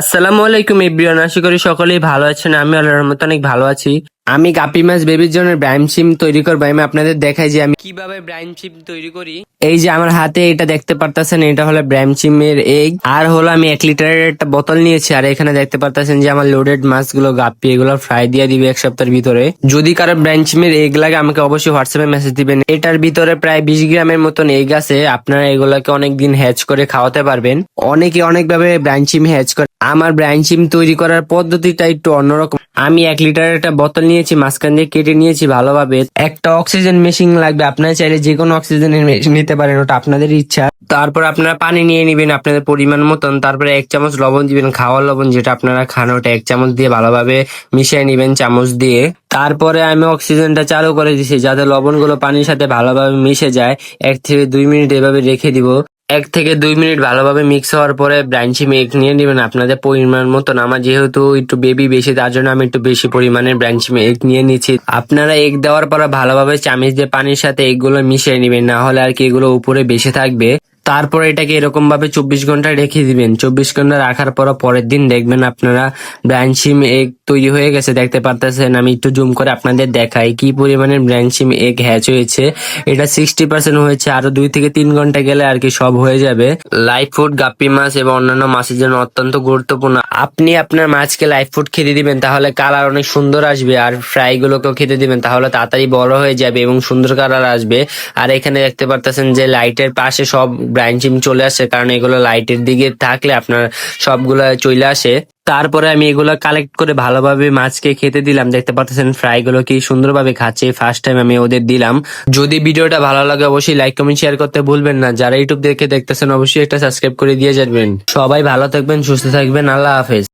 আসসালামু আলাইকুম ইব্রিয়ান আশা করি সকলেই ভালো আছেন। আমি আল্লাহর রহমতে অনেক ভালো আছি। আমি গাপি মাছ বেবির জন্য ব্রাইম সিম তৈরি করব। আমি আপনাদের দেখাই যে আমি কীভাবে ব্রাইম সিম তৈরি করি? এই যে আমার হাতে এটা দেখতে পারতেছেন এটা হলো ব্রাইম সিমের এগ। আর হলো আমি এক লিটারের একটা বোতল নিয়েছি আর এখানে দেখতে পারতেছেন যে আমার লোডেড মাছগুলো গাপ্পি এগুলো ফ্রাই দিয়ে দিবে এক সপ্তাহের ভিতরে। যদি কারও ব্রাইম সিমের এগ লাগে আমাকে অবশ্যই হোয়াটসঅ্যাপে মেসেজ দিবেন। এটার ভিতরে প্রায় বিশ গ্রামের মতন এগ আছে আপনারা এগুলোকে অনেকদিন হ্যাচ করে খাওয়াতে পারবেন। অনেকে অনেকভাবে ব্রাঞ্চিম হ্যাচ করে। আমার ব্রাঞ্চিম তৈরি করার পদ্ধতিটা একটু অন্যরকম। আমি এক লিটারের একটা বোতল নিয়েছি, মাঝখান দিয়ে কেটে নিয়েছি ভালোভাবে। একটা অক্সিজেন মেশিন লাগবে, আপনারা চাইলে যে কোনো অক্সিজেনের মেশিন নিতে পারেন, ওটা আপনাদের ইচ্ছা। তারপর আপনারা পানি নিয়ে নেবেন আপনাদের পরিমাণ মতন, তারপরে এক চামচ লবণ দিবেন, খাওয়ার লবণ যেটা আপনারা খান, ওটা এক চামচ দিয়ে ভালোভাবে মিশিয়ে নেবেন চামচ দিয়ে। তারপরে আমি অক্সিজেনটা চালু করে দিছি, যাতে লবণগুলো পানির সাথে ভালোভাবে মিশে যায়। এক থেকে দুই মিনিট এভাবে রেখে দিব। এক থেকে দুই মিনিট ভালোভাবে মিক্স হওয়ার পরে ব্রাঞ্চি মিল্ক নিয়ে নেবেন। আপনাদের পরিমাণ মতন। আমার যেহেতু একটু বেবি বেশি, তার জন্য আমি একটু বেশি পরিমাণে ব্রাঞ্চি মিল্ক নিয়ে নিচ্ছি। আপনারা এগ দেওয়ার পরে ভালোভাবে চামিচ দিয়ে পানির সাথে এগুলো মিশিয়ে নেবেন, না হলে আর কি এগুলো উপরে বেশি থাকবে। তারপর এটাকে এরকম ভাবে চব্বিশ ঘণ্টা রেখে দিবেন। চব্বিশ ঘণ্টা রাখার পর পরের দিন দেখবেন আপনারা ব্রাঞ্চিম এগ তৈরি হয়ে গেছে। দেখতে পারতেছেন, আমি একটু জুম করে আপনাদের দেখাই কি পরিমাণের ব্রাঞ্চিম এগ হ্যাচ হয়েছে। এটা সিক্সটি পার্সেন্ট হয়েছে আরও দুই থেকে তিন ঘণ্টা গেলে আর কি সব হয়ে যাবে। লাইফ ফুড গাপ্পি মাছ এবং অন্যান্য মাছের জন্য অত্যন্ত গুরুত্বপূর্ণ। আপনি আপনার মাছকে লাইফ ফুড খেতে দিবেন, তাহলে কালার অনেক সুন্দর আসবে আর ফ্রাই গুলোকেও খেতে দিবেন, তাহলে তাড়াতাড়ি বড় হয়ে যাবে এবং সুন্দর কালার আসবে। আর এখানে দেখতে পারতেছেন যে লাইটের পাশে সব ব্রাঞ্চিম চলে আসে, কারণ এগুলো লাইটের দিকে থাকলে আপনার সবগুলো চলে আসে। তারপরে আমি এগুলো কালেক্ট করে ভালোভাবে মাছকে খেতে দিলাম। দেখতে পাচ্ছেন ফ্রাই গুলো কি সুন্দরভাবে খাচ্ছে ফার্স্ট টাইম আমি ওদের দিলাম। যদি ভিডিওটা ভালো লাগে অবশ্যই লাইক কমেন্ট শেয়ার করতে ভুলবেন না। যারা ইউটিউব দেখে দেখতেছেন, অবশ্যই একটা সাবস্ক্রাইব করে দিয়ে যাবেন। সবাই ভালো থাকবেন, সুস্থ থাকবেন। আল্লাহ হাফেজ।